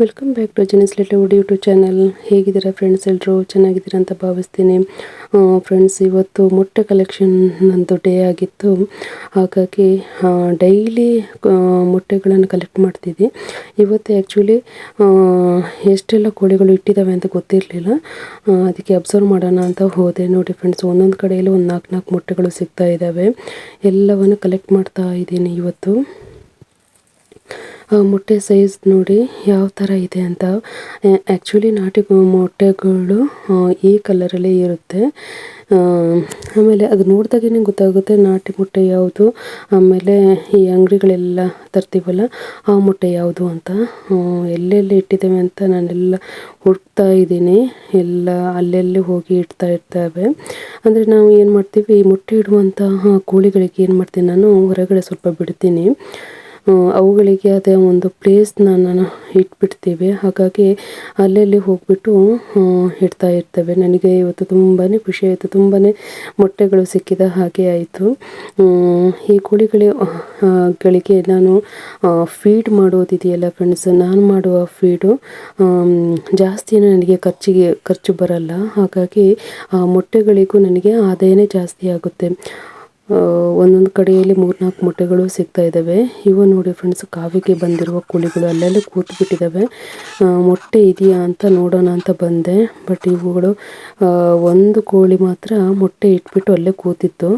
Welcome back to Janis little wood YouTube channel ಹೇಗಿದ್ದೀರಾ friends ಎಲ್ಲರೂ ಚೆನ್ನಾಗಿದ್ದೀರಾ ಅಂತ ಭಾವಿಸ್ತೀನಿ. ಫ್ರೆಂಡ್ಸ್ ಇವತ್ತು ಮೊಟ್ಟೆ ಕಲೆಕ್ಷನ್ ನಂದು ಡೇ ಆಗಿತ್ತು. ಹಾಗಾಗಿ ಡೈಲಿ ಮೊಟ್ಟೆಗಳನ್ನು ಕಲೆಕ್ಟ್ ಮಾಡ್ತಿದ್ದೆ. ಇವತ್ತು ಆ್ಯಕ್ಚುಲಿ ಎಷ್ಟೆಲ್ಲ ಕೋಳಿಗಳು ಇಟ್ಟಿದ್ದಾವೆ ಅಂತ ಗೊತ್ತಿರಲಿಲ್ಲ. ಅದಕ್ಕೆ ಅಬ್ಸರ್ವ್ ಮಾಡೋಣ ಅಂತ ಹೋದೆ. ನೋಡಿ ಫ್ರೆಂಡ್ಸ್ ಒಂದೊಂದು ಕಡೆಯಲ್ಲಿ ಒಂದು ನಾಲ್ಕು ನಾಲ್ಕು ಮೊಟ್ಟೆಗಳು ಸಿಗ್ತಾ ಇದ್ದಾವೆ ಎಲ್ಲವನ್ನು ಕಲೆಕ್ಟ್ ಮಾಡ್ತಾ ಇದ್ದೀನಿ ಇವತ್ತು. ಮೊಟ್ಟೆ ಸೈಜ್ ನೋಡಿ ಯಾವ ಥರ ಇದೆ ಅಂತ. ಆ್ಯಕ್ಚುಲಿ ನಾಟಿ ಮೊಟ್ಟೆಗಳು ಈ ಕಲರಲ್ಲಿ ಇರುತ್ತೆ. ಆಮೇಲೆ ಅದು ನೋಡಿದಾಗೇನೆ ಗೊತ್ತಾಗುತ್ತೆ ನಾಟಿ ಮೊಟ್ಟೆ ಯಾವುದು, ಆಮೇಲೆ ಈ ಅಂಗಡಿಗಳೆಲ್ಲ ತರ್ತೀವಲ್ಲ ಆ ಮೊಟ್ಟೆ ಯಾವುದು ಅಂತ. ಎಲ್ಲೆಲ್ಲಿ ಇಟ್ಟಿದ್ದೇವೆ ಅಂತ ನಾನೆಲ್ಲ ಹುಡುಕ್ತಾ ಇದ್ದೀನಿ. ಎಲ್ಲ ಅಲ್ಲೆಲ್ಲಿ ಹೋಗಿ ಇಡ್ತಾ ಇರ್ತವೆ. ಅಂದರೆ ನಾವು ಏನು ಮಾಡ್ತೀವಿ, ಈ ಮೊಟ್ಟೆ ಇಡುವಂತಹ ಕೋಳಿಗಳಿಗೆ ಏನು ಮಾಡ್ತೀನಿ ನಾನು, ಹೊರಗಡೆ ಸ್ವಲ್ಪ ಬಿಡ್ತೀನಿ. ಅವುಗಳಿಗೆ ಅದೇ ಒಂದು ಪ್ಲೇಸ್ನ ನಾನು ಇಟ್ಬಿಡ್ತೀವಿ. ಹಾಗಾಗಿ ಅಲ್ಲಲ್ಲಿ ಹೋಗ್ಬಿಟ್ಟು ಇಡ್ತಾ ಇರ್ತವೆ. ನನಗೆ ಇವತ್ತು ತುಂಬಾ ಖುಷಿ ಆಯಿತು. ತುಂಬಾ ಮೊಟ್ಟೆಗಳು ಸಿಕ್ಕಿದ ಹಾಗೆ ಆಯಿತು. ಈ ಕೋಳಿಗಳ ಗಳಿಗೆ ನಾನು ಫೀಡ್ ಮಾಡೋದಿದೆಯಲ್ಲ ಫ್ರೆಂಡ್ಸ್ ನಾನು ಮಾಡುವ ಫೀಡು ಜಾಸ್ತಿ ನನಗೆ ಖರ್ಚಿಗೆ, ಖರ್ಚು ಬರಲ್ಲ. ಹಾಗಾಗಿ ಆ ಮೊಟ್ಟೆಗಳಿಗೂ ನನಗೆ ಆದಾಯನೇ ಜಾಸ್ತಿ ಆಗುತ್ತೆ. ಒಂದೊಂದು ಕಡೆಯಲ್ಲಿ ಮೂರ್ನಾಲ್ಕು ಮೊಟ್ಟೆಗಳು ಸಿಗ್ತಾ ಇದ್ದಾವೆ ಇವು ನೋಡಿ ಫ್ರೆಂಡ್ಸ್ ಕಾವಿಗೆ ಬಂದಿರುವ ಕೋಳಿಗಳು ಅಲ್ಲಲ್ಲಿ ಕೂತು ಬಿಟ್ಟಿದ್ದಾವೆ ಮೊಟ್ಟೆ ಇದೆಯಾ ಅಂತ ನೋಡೋಣ ಅಂತ ಬಂದೆ. ಬಟ್ ಇವುಗಳು ಒಂದು ಕೋಳಿ ಮಾತ್ರ ಮೊಟ್ಟೆ ಇಟ್ಬಿಟ್ಟು ಅಲ್ಲೇ ಕೂತಿತ್ತು.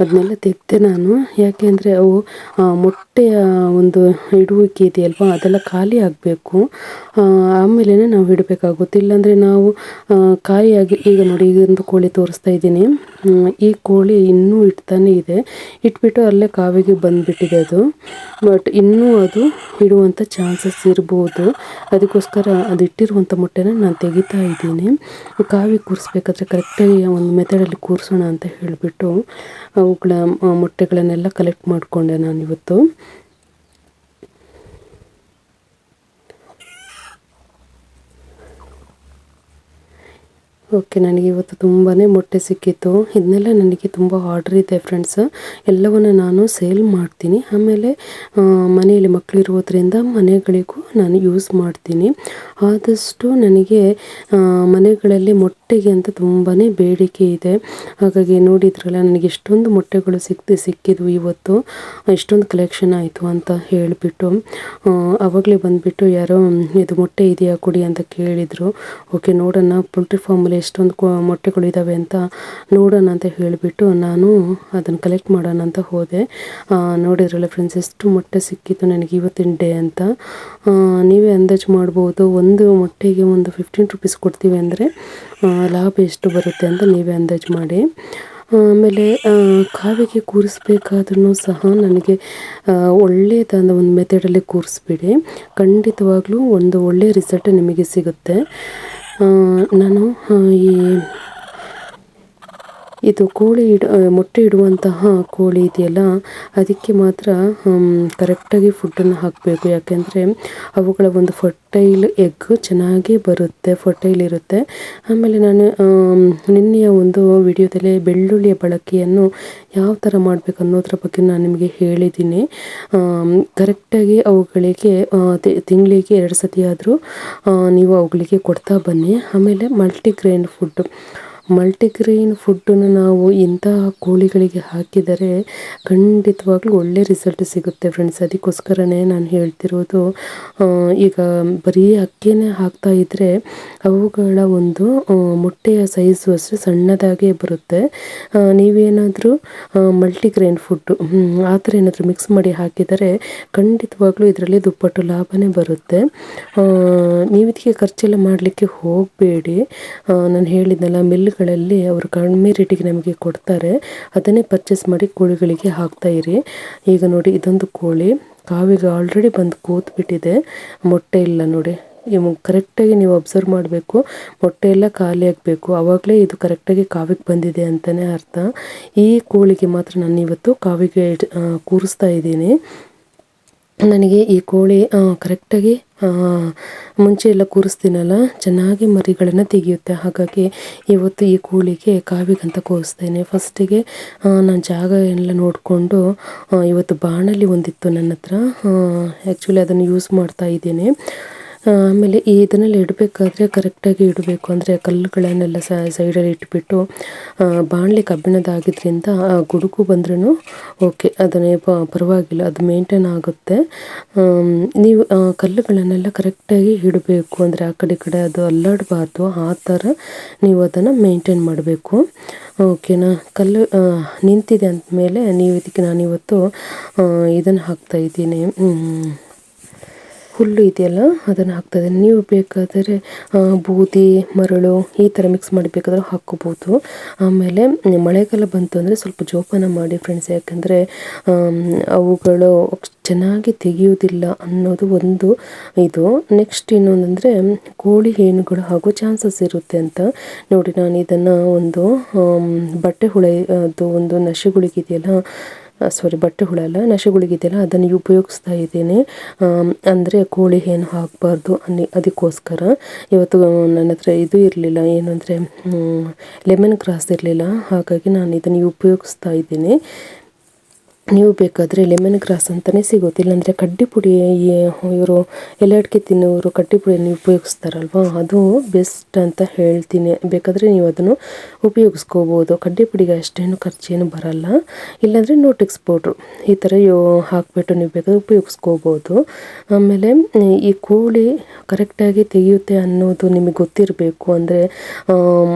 ಅದನ್ನೆಲ್ಲ ತೆಗ್ದೆ ನಾನು. ಯಾಕೆ ಅಂದರೆ ಅವು ಮೊಟ್ಟೆಯ ಒಂದು ಇಡುವಿಕೆ ಇದೆಯಲ್ವ? ಅದೆಲ್ಲ ಖಾಲಿ ಆಗಬೇಕು. ಆಮೇಲೆ ನಾವು ಇಡಬೇಕಾಗುತ್ತೆ ಇಲ್ಲಾಂದರೆ ನಾವು ಖಾಲಿಯಾಗಿ, ಈಗ ನೋಡಿ, ಈಗ ಒಂದು ಕೋಳಿ ತೋರಿಸ್ತಾ ಇದ್ದೀನಿ. ಈ ಕೋಳಿ ಇನ್ನೂ ಇಡ್ತಾನೆ ಇದೆ. ಇಟ್ಬಿಟ್ಟು ಅಲ್ಲೇ ಕಾವಿಗೆ ಬಂದುಬಿಟ್ಟಿದೆ ಅದು. ಬಟ್ ಇನ್ನೂ ಅದು ಇಡುವಂಥ ಚಾನ್ಸಸ್ ಇರ್ಬೋದು. ಅದಕ್ಕೋಸ್ಕರ ಅದು ಇಟ್ಟಿರುವಂಥ ಮೊಟ್ಟೆನ ನಾನು ತೆಗಿತಾ ಇದ್ದೀನಿ. ಕಾವಿಗೆ ಕೂರಿಸ್ಬೇಕಾದ್ರೆ ಕರೆಕ್ಟಾಗಿ ಒಂದು ಮೆಥಡಲ್ಲಿ ಕೂರಿಸೋಣ ಅಂತ ಹೇಳಿಬಿಟ್ಟು ಅವುಗಳ ಮೊಟ್ಟೆಗಳನ್ನೆಲ್ಲ ಕಲೆಕ್ಟ್ ಮಾಡಿಕೊಂಡೆ ನಾನು ಇವತ್ತು ಓಕೆ ನನಗೆ ಇವತ್ತು ತುಂಬಾ ಮೊಟ್ಟೆ ಸಿಕ್ಕಿತ್ತು. ಇದನ್ನೆಲ್ಲ ನನಗೆ ತುಂಬ ಆರ್ಡ್ರ್ ಇದೆ ಫ್ರೆಂಡ್ಸ್ ಎಲ್ಲವನ್ನು ನಾನು ಸೇಲ್ ಮಾಡ್ತೀನಿ. ಆಮೇಲೆ ಮನೆಯಲ್ಲಿ ಮಕ್ಕಳಿರೋದ್ರಿಂದ ಮನೆಗಳಿಗೂ ನಾನು ಯೂಸ್ ಮಾಡ್ತೀನಿ. ಆದಷ್ಟು ನನಗೆ ಮನೆಗಳಲ್ಲಿ ಮೊಟ್ಟೆಗೆ ಅಂತ ತುಂಬಾ ಬೇಡಿಕೆ ಇದೆ. ಹಾಗಾಗಿ ನೋಡಿದ್ರಲ್ಲ, ನನಗೆ ಎಷ್ಟೊಂದು ಮೊಟ್ಟೆಗಳು ಸಿಕ್ತಿ, ಸಿಕ್ಕಿದ್ವು ಇವತ್ತು. ಎಷ್ಟೊಂದು ಕಲೆಕ್ಷನ್ ಆಯಿತು ಅಂತ ಹೇಳಿಬಿಟ್ಟು ಆವಾಗಲೇ ಬಂದುಬಿಟ್ಟು ಯಾರೋ, ಇದು ಮೊಟ್ಟೆ ಇದೆಯಾ ಕೊಡಿ ಅಂತ ಕೇಳಿದರು. ಓಕೆ, ನೋಡೋಣ ಪೋಲ್ಟ್ರಿ ಫಾರ್ಮಲ್ಲಿ ಎಷ್ಟೊಂದು ಮೊಟ್ಟೆಗಳು ಇದ್ದಾವೆ ಅಂತ ನೋಡೋಣ ಅಂತ ಹೇಳಿಬಿಟ್ಟು ನಾನು ಅದನ್ನು ಕಲೆಕ್ಟ್ ಮಾಡೋಣ ಅಂತ ಹೋದೆ. ನೋಡಿದ್ರಲ್ಲ ಫ್ರೆಂಡ್ಸ್ ಎಷ್ಟು ಮೊಟ್ಟೆ ಸಿಕ್ಕಿತ್ತು ನನಗೆ ಇವತ್ತಿನ ಡೇ ಅಂತ. ನೀವೇ ಅಂದಾಜು ಮಾಡ್ಬೋದು, ಒಂದು ಮೊಟ್ಟೆಗೆ ಒಂದು ಫಿಫ್ಟೀನ್ ರುಪೀಸ್ ಕೊಡ್ತೀವಿ ಅಂದರೆ ಲಾಭ ಎಷ್ಟು ಬರುತ್ತೆ ಅಂತ ನೀವೇ ಅಂದಾಜು ಮಾಡಿ. ಆಮೇಲೆ ಕಾವಿಗೆ ಕೂರಿಸ್ಬೇಕಾದ್ರೂ ಸಹ ನನಗೆ ಒಳ್ಳೆಯದಾದ ಒಂದು ಮೆಥಡಲ್ಲಿ ಕೂರಿಸ್ಬಿಡಿ. ಖಂಡಿತವಾಗ್ಲೂ ಒಂದು ಒಳ್ಳೆಯ ರಿಸಲ್ಟ್ ನಿಮಗೆ ಸಿಗುತ್ತೆ. ನಾನು ಈ ಇದು ಕೋಳಿ ಇಡ ಮೊಟ್ಟೆ ಇಡುವಂತಹ ಕೋಳಿ ಇದೆಯಲ್ಲ, ಅದಕ್ಕೆ ಮಾತ್ರ ಕರೆಕ್ಟಾಗಿ ಫುಡ್ಡನ್ನು ಹಾಕಬೇಕು. ಯಾಕೆಂದರೆ ಅವುಗಳ ಒಂದು ಫರ್ಟೈಲ್ ಎಗ್ ಚೆನ್ನಾಗಿ ಬರುತ್ತೆ ಫರ್ಟೈಲ್ ಇರುತ್ತೆ. ಆಮೇಲೆ ನಾನು ನಿನ್ನೆಯ ಒಂದು ವಿಡಿಯೋದಲ್ಲಿ ಬೆಳ್ಳುಳ್ಳಿಯ ಬಳಕೆಯನ್ನು ಯಾವ ಥರ ಮಾಡಬೇಕು ಅನ್ನೋದ್ರ ಬಗ್ಗೆ ನಾನು ನಿಮಗೆ ಹೇಳಿದ್ದೀನಿ. ಕರೆಕ್ಟಾಗಿ ಅವುಗಳಿಗೆ ತಿಂಗಳಿಗೆ ಎರಡು ಸತಿ ಆದರೂ ನೀವು ಅವುಗಳಿಗೆ ಕೊಡ್ತಾ ಬನ್ನಿ. ಆಮೇಲೆ ಮಲ್ಟಿಗ್ರೇನ್ ಫುಡ್ಡು ಮಲ್ಟಿಗ್ರೀನ್ ಫುಡ್ಡನ್ನು ನಾವು ಇಂತಹ ಕೋಳಿಗಳಿಗೆ ಹಾಕಿದರೆ ಖಂಡಿತವಾಗ್ಲೂ ಒಳ್ಳೆ ರಿಸಲ್ಟ್ ಸಿಗುತ್ತೆ ಫ್ರೆಂಡ್ಸ್ ಅದಕ್ಕೋಸ್ಕರನೇ ನಾನು ಹೇಳ್ತಿರೋದು ಈಗ ಬರೀ ಅಕ್ಕಿನೇ ಹಾಕ್ತಾ ಇದ್ದರೆ ಅವುಗಳ ಒಂದು ಮೊಟ್ಟೆಯ ಸೈಜು ಅಷ್ಟೇ ಸಣ್ಣದಾಗೇ ಬರುತ್ತೆ. ನೀವೇನಾದರೂ ಮಲ್ಟಿಗ್ರೇನ್ ಫುಡ್ಡು ಆ ಥರ ಏನಾದರೂ ಮಿಕ್ಸ್ ಮಾಡಿ ಹಾಕಿದರೆ ಖಂಡಿತವಾಗ್ಲೂ ಇದರಲ್ಲಿ ದುಪ್ಪಟ್ಟು ಲಾಭನೇ ಬರುತ್ತೆ. ನೀವು ಇದಕ್ಕೆ ಖರ್ಚೆಲ್ಲ ಮಾಡಲಿಕ್ಕೆ ಹೋಗಬೇಡಿ. ನಾನು ಹೇಳಿದ್ನಲ್ಲ ಮಿಲ್ ಗಳಲ್ಲಿ ಅವರು ಕಡಿಮೆ ರೇಟಿಗೆ ನಮಗೆ ಕೊಡ್ತಾರೆ. ಅದನ್ನೇ ಪರ್ಚೇಸ್ ಮಾಡಿ ಕೋಳಿಗಳಿಗೆ ಹಾಕ್ತಾ ಇರಿ. ಈಗ ನೋಡಿ ಇದೊಂದು ಕೋಳಿ. ಕಾವಿಗೆ ಆಲ್ರೆಡಿ ಬಂದು ಕೂತ್ಬಿಟ್ಟಿದೆ. ಮೊಟ್ಟೆ ಇಲ್ಲ ನೋಡಿ. ಕರೆಕ್ಟಾಗಿ ನೀವು ಅಬ್ಸರ್ವ್ ಮಾಡಬೇಕು. ಮೊಟ್ಟೆ ಎಲ್ಲ ಖಾಲಿ ಆಗಬೇಕು. ಆವಾಗಲೇ ಇದು ಕರೆಕ್ಟಾಗಿ ಕಾವಿಗೆ ಬಂದಿದೆ ಅಂತಲೇ ಅರ್ಥ. ಈ ಕೋಳಿಗೆ ಮಾತ್ರ ನಾನು ಇವತ್ತು ಕಾವಿಗೆ ಕೂರಿಸ್ತಾ ಇದ್ದೀನಿ. ನನಗೆ ಈ ಕೋಳಿ ಕರೆಕ್ಟಾಗಿ ಮುಂಚೆ ಎಲ್ಲ ಕೂರಿಸ್ತೀನಲ್ಲ, ಚೆನ್ನಾಗಿ ಮರಿಗಳನ್ನು ತೆಗೆಯುತ್ತೆ. ಹಾಗಾಗಿ ಇವತ್ತು ಈ ಕೋಳಿಗೆ ಕಾವಿಗಂತ ಕೂರಿಸ್ತೇನೆ. ಫಸ್ಟಿಗೆ ನಾನು ಜಾಗ ಎಲ್ಲ ನೋಡಿಕೊಂಡು ಇವತ್ತು ಬಾಣಲಿ ಒಂದಿತ್ತು ನನ್ನ ಹತ್ರ. ಆ್ಯಕ್ಚುಲಿ ಅದನ್ನು ಯೂಸ್ ಮಾಡ್ತಾ ಇದ್ದೇನೆ. ಆಮೇಲೆ ಇದನ್ನೆಲ್ಲ ಇಡಬೇಕಾದ್ರೆ ಕರೆಕ್ಟಾಗಿ ಇಡಬೇಕು. ಅಂದರೆ ಕಲ್ಲುಗಳನ್ನೆಲ್ಲ ಸೈಡಲ್ಲಿ ಇಟ್ಬಿಟ್ಟು ಬಾಣಲೆ ಕಬ್ಬಿಣದಾಗಿದ್ದರಿಂದ ಗುಡುಗು ಬಂದ್ರೂ ಓಕೆ ಅದನ್ನೇ ಪರವಾಗಿಲ್ಲ, ಅದು ಮೇಂಟೈನ್ ಆಗುತ್ತೆ. ನೀವು ಕಲ್ಲುಗಳನ್ನೆಲ್ಲ ಕರೆಕ್ಟಾಗಿ ಇಡಬೇಕು. ಅಂದರೆ ಆ ಕಡೆ ಕಡೆ ಅದು ಅಲ್ಲಾಡಬಾರ್ದು, ಆ ಥರ ನೀವು ಅದನ್ನು ಮೇಂಟೈನ್ ಮಾಡಬೇಕು. ಓಕೆನಾ ಕಲ್ಲು ನಿಂತಿದೆ ಅಂದಮೇಲೆ ನೀವು ಇದಕ್ಕೆ ನಾನಿವತ್ತು ಇದನ್ನು ಹಾಕ್ತಾ ಇದ್ದೀನಿ. ಹುಲ್ಲು ಇದೆಯಲ್ಲ, ಅದನ್ನು ಹಾಕ್ತದೆ. ನೀವು ಬೇಕಾದರೆ ಬೂದಿ, ಮರಳು ಈ ಥರ ಮಿಕ್ಸ್ ಮಾಡಿ ಬೇಕಾದ್ರೆ ಹಾಕ್ಕೋಬೋದು. ಆಮೇಲೆ ಮಳೆಗಾಲ ಬಂತು ಅಂದರೆ ಸ್ವಲ್ಪ ಜೋಪಾನ ಮಾಡಿ ಫ್ರೆಂಡ್ಸ್ ಯಾಕಂದರೆ ಅವುಗಳು ಚೆನ್ನಾಗಿ ತೆಗೆಯುವುದಿಲ್ಲ ಅನ್ನೋದು ಒಂದು ಇದು. ನೆಕ್ಸ್ಟ್ ಇನ್ನೊಂದಂದರೆ ಕೋಳಿ ಹೇನುಗಳು ಹಾಗೂ ಚಾನ್ಸಸ್ ಇರುತ್ತೆ ಅಂತ. ನೋಡಿ, ನಾನು ಇದನ್ನು ಒಂದು ಬಟ್ಟೆ ಹುಳ, ಅದು ಒಂದು ನಶೆಗುಳಿಗಿದೆಯಲ್ಲ ಸಾರಿ ಬಟ್ಟೆ ಹುಳ ಅಲ್ಲ ನಶೆಗುಳಿಗಿದೆಯಲ್ಲ ಅದನ್ನು ಉಪಯೋಗಿಸ್ತಾ ಇದ್ದೇನೆ. ಅಂದರೆ ಕೋಳಿ ಏನು ಹಾಕಬಾರ್ದು ಅನ್ನಿ, ಅದಕ್ಕೋಸ್ಕರ. ಇವತ್ತು ನನ್ನ ಹತ್ರ ಇದು ಇರಲಿಲ್ಲ, ಏನಂದರೆ ಲೆಮನ್ ಗ್ರಾಸ್ ಇರಲಿಲ್ಲ, ಹಾಗಾಗಿ ನಾನು ಇದನ್ನು ಉಪಯೋಗಿಸ್ತಾ ಇದ್ದೀನಿ. ನೀವು ಬೇಕಾದರೆ ಲೆಮನ್ ಗ್ರಾಸ್ ಅಂತಲೇ ಸಿಗುತ್ತೆ. ಇಲ್ಲಾಂದರೆ ಕಡ್ಡಿ ಪುಡಿ ಇವರು ಎಲೆ ಅಡಿಕೆ ತಿನ್ನೋರು ಕಡ್ಡಿ ಪುಡಿಯನ್ನು ಉಪಯೋಗಿಸ್ತಾರಲ್ವ? ಅದು ಬೆಸ್ಟ್ ಅಂತ ಹೇಳ್ತೀನಿ. ಬೇಕಾದರೆ ನೀವು ಅದನ್ನು ಉಪಯೋಗಿಸ್ಕೋಬೋದು. ಕಡ್ಡಿ ಪುಡಿಗೆ ಅಷ್ಟೇನು ಖರ್ಚೇನು ಬರಲ್ಲ. ಇಲ್ಲಾಂದರೆ ನೋಟಿಕ್ಸ್ ಪೌಡ್ರು ಈ ಥರ ಯೋ, ಹಾಕಿಬಿಟ್ಟು ನೀವು ಬೇಕಾದರೆ ಉಪಯೋಗಿಸ್ಕೋಬೋದು. ಆಮೇಲೆ ಈ ಕೋಳಿ ಕರೆಕ್ಟಾಗಿ ತೆಗೆಯುತ್ತೆ ಅನ್ನೋದು ನಿಮಗೆ ಗೊತ್ತಿರಬೇಕು. ಅಂದರೆ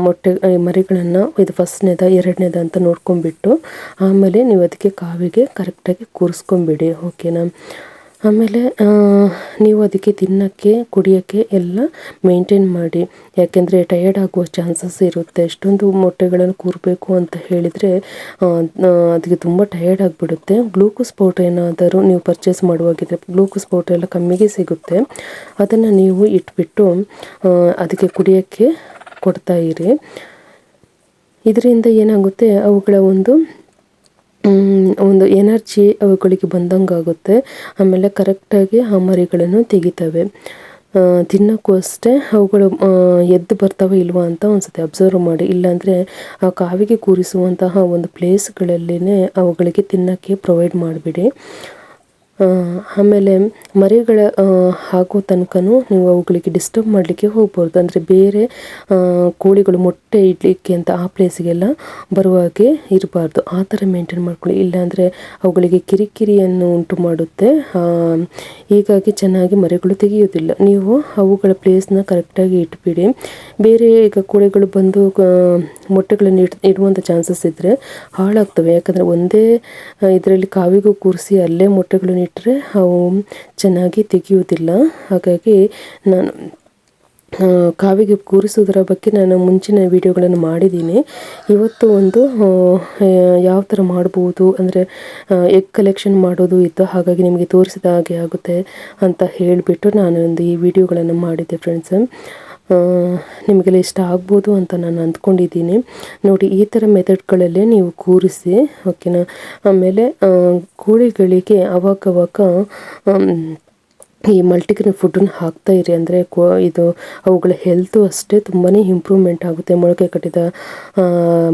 ಮೊಟ್ಟೆ ಮರಿಗಳನ್ನು ಇದು ಫಸ್ಟ್ನೇದ ಎರಡನೇದ ಅಂತ ನೋಡ್ಕೊಂಡ್ಬಿಟ್ಟು ಆಮೇಲೆ ನೀವು ಅದಕ್ಕೆ ಕಾವಿಗೆ ಕರೆಕ್ಟಾಗಿ ಕೂರಿಸ್ಕೊಂಬಿಡಿ ಓಕೆನಾ ಆಮೇಲೆ ನೀವು ಅದಕ್ಕೆ ತಿನ್ನೋಕ್ಕೆ, ಕುಡಿಯೋಕ್ಕೆ ಎಲ್ಲ ಮೇಂಟೈನ್ ಮಾಡಿ. ಯಾಕೆಂದರೆ ಟಯರ್ಡ್ ಆಗುವ ಚಾನ್ಸಸ್ ಇರುತ್ತೆ. ಎಷ್ಟೊಂದು ಮೊಟ್ಟೆಗಳನ್ನು ಕೂರಬೇಕು ಅಂತ ಹೇಳಿದರೆ ಅದಕ್ಕೆ ತುಂಬ ಟಯರ್ಡ್ ಆಗಿಬಿಡುತ್ತೆ. ಗ್ಲೂಕೋಸ್ ಪೌಡ್ರ್ ಏನಾದರೂ ನೀವು ಪರ್ಚೇಸ್ ಮಾಡುವಾಗಿದ್ದರೆ ಗ್ಲೂಕೋಸ್ ಪೌಡ್ರ್ ಎಲ್ಲ ಕಮ್ಮಿಗೆ ಸಿಗುತ್ತೆ. ಅದನ್ನು ನೀವು ಇಟ್ಬಿಟ್ಟು ಅದಕ್ಕೆ ಕುಡಿಯೋಕ್ಕೆ ಕೊಡ್ತಾಯಿರಿ ಇದರಿಂದ ಏನಾಗುತ್ತೆ, ಅವುಗಳ ಒಂದು ಒಂದು ಎನರ್ಜಿ ಅವುಗಳಿಗೆ ಬಂದಂಗಾಗುತ್ತೆ. ಆಮೇಲೆ ಕರೆಕ್ಟಾಗಿ ಆ ಮರಿಗಳನ್ನು ತೆಗಿತವೆ. ತಿನ್ನೋಕ್ಕೂ ಅಷ್ಟೇ ಅವುಗಳು ಎದ್ದು ಬರ್ತಾವೆ ಇಲ್ವಾ ಅಂತ ಒಂದ್ಸತಿ ಅಬ್ಸರ್ವ್ ಮಾಡಿ. ಇಲ್ಲಾಂದರೆ ಆ ಕಾವಿಗೆ ಕೂರಿಸುವಂತಹ ಒಂದು ಪ್ಲೇಸ್ಗಳಲ್ಲಿನೇ ಅವುಗಳಿಗೆ ತಿನ್ನೋಕ್ಕೆ ಪ್ರೊವೈಡ್ ಮಾಡಿಬಿಡಿ. ಆಮೇಲೆ ಮರಿಗಳ ಹಾಕೋ ತನಕನೂ ನೀವು ಅವುಗಳಿಗೆ ಡಿಸ್ಟರ್ಬ್ ಮಾಡಲಿಕ್ಕೆ ಹೋಗ್ಬಾರ್ದು ಅಂದರೆ ಬೇರೆ ಕೋಳಿಗಳು ಮೊಟ್ಟೆ ಇಡಲಿಕ್ಕೆ ಅಂತ ಆ ಪ್ಲೇಸಿಗೆಲ್ಲ ಬರುವಾಗೆ ಇರಬಾರ್ದು. ಆ ಥರ ಮೇಂಟೈನ್ ಮಾಡ್ಕೊಳ್ಳಿ. ಇಲ್ಲಾಂದರೆ ಅವುಗಳಿಗೆ ಕಿರಿಕಿರಿಯನ್ನು ಉಂಟು ಮಾಡುತ್ತೆ. ಹೀಗಾಗಿ ಚೆನ್ನಾಗಿ ಮರಿಗಳು ತೆಗೆಯೋದಿಲ್ಲ ನೀವು ಅವುಗಳ ಪ್ಲೇಸ್ನ ಕರೆಕ್ಟಾಗಿ ಇಟ್ಬಿಡಿ. ಬೇರೆ ಈಗ ಕೋಳಿಗಳು ಬಂದು ಮೊಟ್ಟೆಗಳನ್ನು ಇಡ್ ಇಡುವಂಥ ಚಾನ್ಸಸ್ ಇದ್ದರೆ ಹಾಳಾಗ್ತವೆ. ಯಾಕಂದರೆ ಒಂದೇ ಇದರಲ್ಲಿ ಕಾವಿಗೂ ಕೂರಿಸಿ ಅಲ್ಲೇ ಮೊಟ್ಟೆಗಳನ್ನು ಇಟ್ಟರೆ ಅವು ಚೆನ್ನಾಗಿ ತೆಗೆಯುವುದಿಲ್ಲ. ಹಾಗಾಗಿ ನಾನು ಕಾವಿಗೆ ಕೂರಿಸೋದರ ಬಗ್ಗೆ ನಾನು ಮುಂಚಿನ ವಿಡಿಯೋಗಳನ್ನು ಮಾಡಿದ್ದೀನಿ. ಇವತ್ತು ಒಂದು ಯಾವ ಥರ ಮಾಡ್ಬೋದು ಅಂದರೆ ಎಗ್ ಕಲೆಕ್ಷನ್ ಮಾಡೋದು ಇತ್ತು ಹಾಗಾಗಿ ನಿಮಗೆ ತೋರಿಸಿದ ಹಾಗೆ ಆಗುತ್ತೆ ಅಂತ ಹೇಳಿಬಿಟ್ಟು ನಾನು ಒಂದು ಈ ವಿಡಿಯೋಗಳನ್ನು ಮಾಡಿದ್ದೆ ಫ್ರೆಂಡ್ಸ್ ನಿಮಗೆಲ್ಲ ಇಷ್ಟ ಆಗ್ಬೋದು ಅಂತ ನಾನು ಅಂದ್ಕೊಂಡಿದ್ದೀನಿ. ನೋಡಿ, ಈ ಥರ ಮೆಥಡ್ಗಳಲ್ಲೇ ನೀವು ಕೂರಿಸಿ, ಓಕೆನಾ? ಆಮೇಲೆ ಕೋಳಿಗಳಿಗೆ ಅವಾಗವಾಗ ಈ ಮಲ್ಟಿಗ್ರೇನ್ ಫುಡ್ಡನ್ನು ಹಾಕ್ತಾ ಇರಿ ಅಂದರೆ ಕೋ ಇದು ಅವುಗಳ ಹೆಲ್ತು ಅಷ್ಟೇ ತುಂಬಾ ಇಂಪ್ರೂವ್ಮೆಂಟ್ ಆಗುತ್ತೆ. ಮೊಳಕೆ ಕಟ್ಟಿದ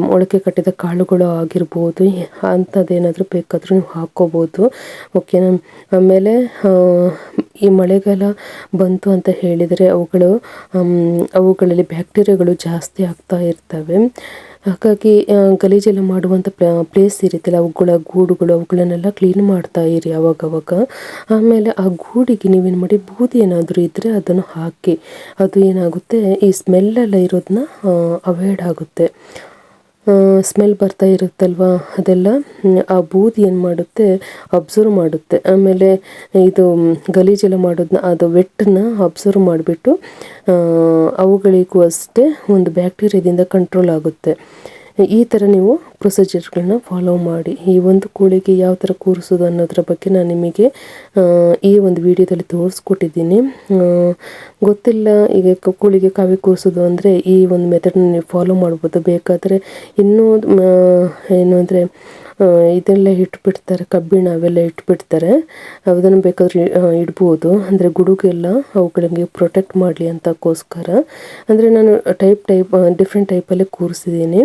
ಮೊಳಕೆ ಕಟ್ಟಿದ ಕಾಳುಗಳು ಆಗಿರ್ಬೋದು, ಅಂಥದ್ದೇನಾದರೂ ಬೇಕಾದರೂ ನೀವು ಹಾಕ್ಕೋಬೋದು. ಓಕೆನಾ ಆಮೇಲೆ ಈ ಮಳೆಗಾಲ ಬಂತು ಅಂತ ಹೇಳಿದರೆ ಅವುಗಳು ಅವುಗಳಲ್ಲಿ ಬ್ಯಾಕ್ಟೀರಿಯಾಗಳು ಜಾಸ್ತಿ ಆಗ್ತಾ ಇರ್ತವೆ. ಹಾಗಾಗಿ ಗಲೀಜೆಲ್ಲ ಮಾಡುವಂಥ ಪ್ಲೇಸ್ ಇರುತ್ತಲ್ಲ, ಅವುಗಳ ಗೂಡುಗಳು ಅವುಗಳನ್ನೆಲ್ಲ ಕ್ಲೀನ್ ಮಾಡ್ತಾ ಇರಿ ಅವಾಗವಾಗ. ಆಮೇಲೆ ಆ ಗೂಡಿಗೆ ನೀವೇನು ಮಾಡಿ, ಬೂದಿ ಏನಾದರೂ ಇದ್ದರೆ ಅದನ್ನು ಹಾಕಿ, ಅದು ಏನಾಗುತ್ತೆ, ಈ ಸ್ಮೆಲ್ಲೆಲ್ಲ ಇರೋದನ್ನ ಅವಾಯ್ಡ್ ಆಗುತ್ತೆ. ಸ್ಮೆಲ್ ಬರ್ತಾ ಇರುತ್ತಲ್ವ? ಅದೆಲ್ಲ ಆ ಬೂದಿ ಏನು ಮಾಡುತ್ತೆ ಅಬ್ಸರ್ವ್ ಮಾಡುತ್ತೆ. ಆಮೇಲೆ ಇದು ಗಲೀಜೆಲ್ಲ ಮಾಡೋದನ್ನ ಅದು ವೆಟ್ಟನ್ನ ಅಬ್ಸರ್ವ್ ಮಾಡಿಬಿಟ್ಟು ಅವುಗಳಿಗೂ ಅಷ್ಟೇ ಒಂದು ಬ್ಯಾಕ್ಟೀರಿಯಾದಿಂದ ಕಂಟ್ರೋಲ್ ಆಗುತ್ತೆ. ಈ ಥರ ನೀವು ಪ್ರೊಸೀಜರ್ಗಳನ್ನ ಫಾಲೋ ಮಾಡಿ, ಈ ಒಂದು ಕೋಳಿಗೆ ಯಾವ ಥರ ಕೂರಿಸೋದು ಅನ್ನೋದ್ರ ಬಗ್ಗೆ ನಾನು ನಿಮಗೆ ಈ ಒಂದು ವಿಡಿಯೋದಲ್ಲಿ ತೋರಿಸ್ಕೊಟ್ಟಿದ್ದೀನಿ. ಗೊತ್ತಿಲ್ಲ ಈಗ ಕೋಳಿಗೆ ಕಾವಿ ಕೂರಿಸೋದು ಅಂದರೆ ಈ ಒಂದು ಮೆಥಡ್ನ ನೀವು ಫಾಲೋ ಮಾಡ್ಬೋದು. ಬೇಕಾದರೆ ಇನ್ನೂ ಏನು ಅಂದರೆ ಇದೆಲ್ಲ ಇಟ್ಬಿಡ್ತಾರೆ, ಕಬ್ಬಿಣ ಅವೆಲ್ಲ ಇಟ್ಬಿಡ್ತಾರೆ. ಅದನ್ನು ಬೇಕಾದ್ರೆ ಇಡ್ಬೋದು. ಅಂದರೆ ಗುಡುಗೆಲ್ಲ ಅವುಗಳಿಗೆ ಪ್ರೊಟೆಕ್ಟ್ ಮಾಡಲಿ ಅಂತಕ್ಕೋಸ್ಕರ ಅಂದರೆ ನಾನು ಟೈಪ್ ಟೈಪ್ ಡಿಫ್ರೆಂಟ್ ಟೈಪಲ್ಲೇ ಕೂರಿಸಿದ್ದೀನಿ.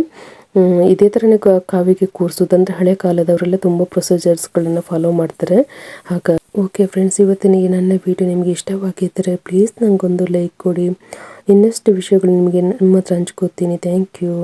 ಇದೇ ಥರನೇ ಕಾವಿಗೆ ಕೂರಿಸೋದು ಅಂದರೆ ಹಳೆ ಕಾಲದವರೆಲ್ಲ ತುಂಬ ಪ್ರೊಸೀಜರ್ಸ್ಗಳನ್ನು ಫಾಲೋ ಮಾಡ್ತಾರೆ. ಹಾಗ ಓಕೆ ಫ್ರೆಂಡ್ಸ್ ಇವತ್ತಿನ ಈ ನನ್ನ ವಿಡಿಯೋ ನಿಮಗೆ ಇಷ್ಟವಾಗಿದ್ದರೆ ಪ್ಲೀಸ್ ನನಗೊಂದು ಲೈಕ್ ಕೊಡಿ. ಇನ್ನಷ್ಟು ವಿಷಯಗಳು ನಿಮಗೆ ನಿಮ್ಮ ಹತ್ರ ಹಂಚ್ಕೋತೀನಿ. Thank you